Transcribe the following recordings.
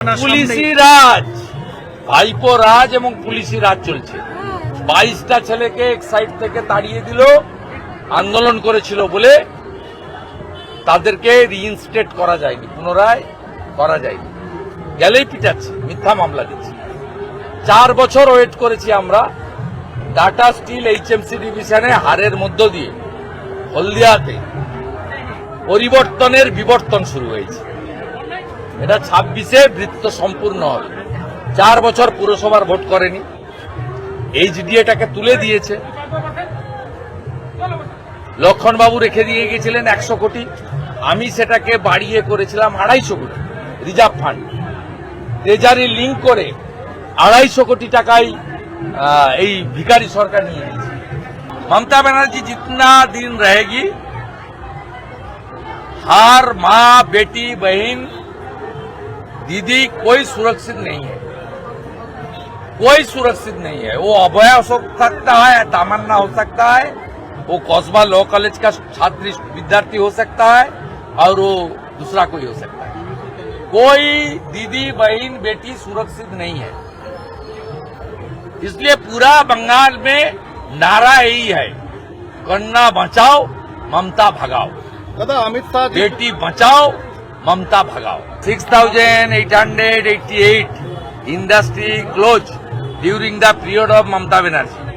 পুলিশি রাজ। ভাইপো রাজ এবং পুলিশি রাজ চলছে। বাইশটা ছেলেকে এক সাইড থেকে তাড়িয়ে দিল, আন্দোলন করেছিল বলে তাদেরকে রিইনস্টেট করা যায়নি, পুনরায় করা যায়নি। গেলেই পিটাচ্ছে, মিথ্যা মামলা দিচ্ছে। চার বছর ওয়েট করেছি আমরা টাটা স্টিল এইচএমসি ডিভিশনে হারের মধ্য দিয়ে, হলদিয়াতে। পরিবর্তনের বিবর্তন শুরু হয়েছে। এটা ছাব্বিশে বৃত্ত সম্পূর্ণ হবে। চার বছর পুরসভার ভোট করেনি। এইচডিএটাকে তুলে দিয়েছে। লক্ষণবাবু রেখে দিয়ে গেছিলেন একশো কোটি। আমি সেটাকে বাড়িয়ে করেছিলাম আড়াইশো কোটি রিজার্ভ ফান্ড। ট্রেজারি লিঙ্ক করে আড়াইশো কোটি টাকাই এই ভিকারি সরকার নিয়ে নিয়েছে। মমতা ব্যানার্জি জিতনা দিন রহেগি। হার মা, বেটি, বহিন दीदी कोई सुरक्षित नहीं है। कोई सुरक्षित नहीं है। वो अभय हो सकता है तामन्ना हो सकता है वो कौसबा लॉ कॉलेज का छात्र विद्यार्थी हो सकता है और वो दूसरा कोई हो सकता है। कोई दीदी बहन बेटी सुरक्षित नहीं है। इसलिए पूरा बंगाल में नारा यही है कन्ना बचाओ ममता भगाओ। दादा अमित शाह बेटी बचाओ ममता भगाओ। Six thousand eight hundred eighty eight industry close during the period of Mamata Banerjee.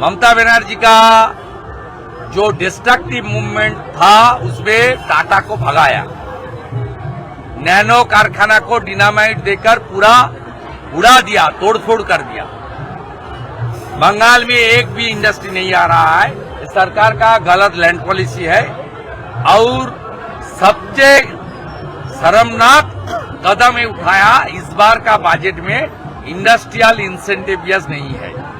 Mamata Banerjee का जो डिस्ट्रक्टिव मूवमेंट था, उसमें टाटा को भगाया। नैनो कारखाना को डिनामाइट देकर पूरा उड़ा दिया, तोड़फोड़ कर दिया। बंगाल में एक भी इंडस्ट्री नहीं आ रहा है। सरकार का गलत लैंड पॉलिसी है। और सबसे शर्मनाक कदम उठाया इस बार का बजट में इंडस्ट्रियल इंसेंटिव नहीं है।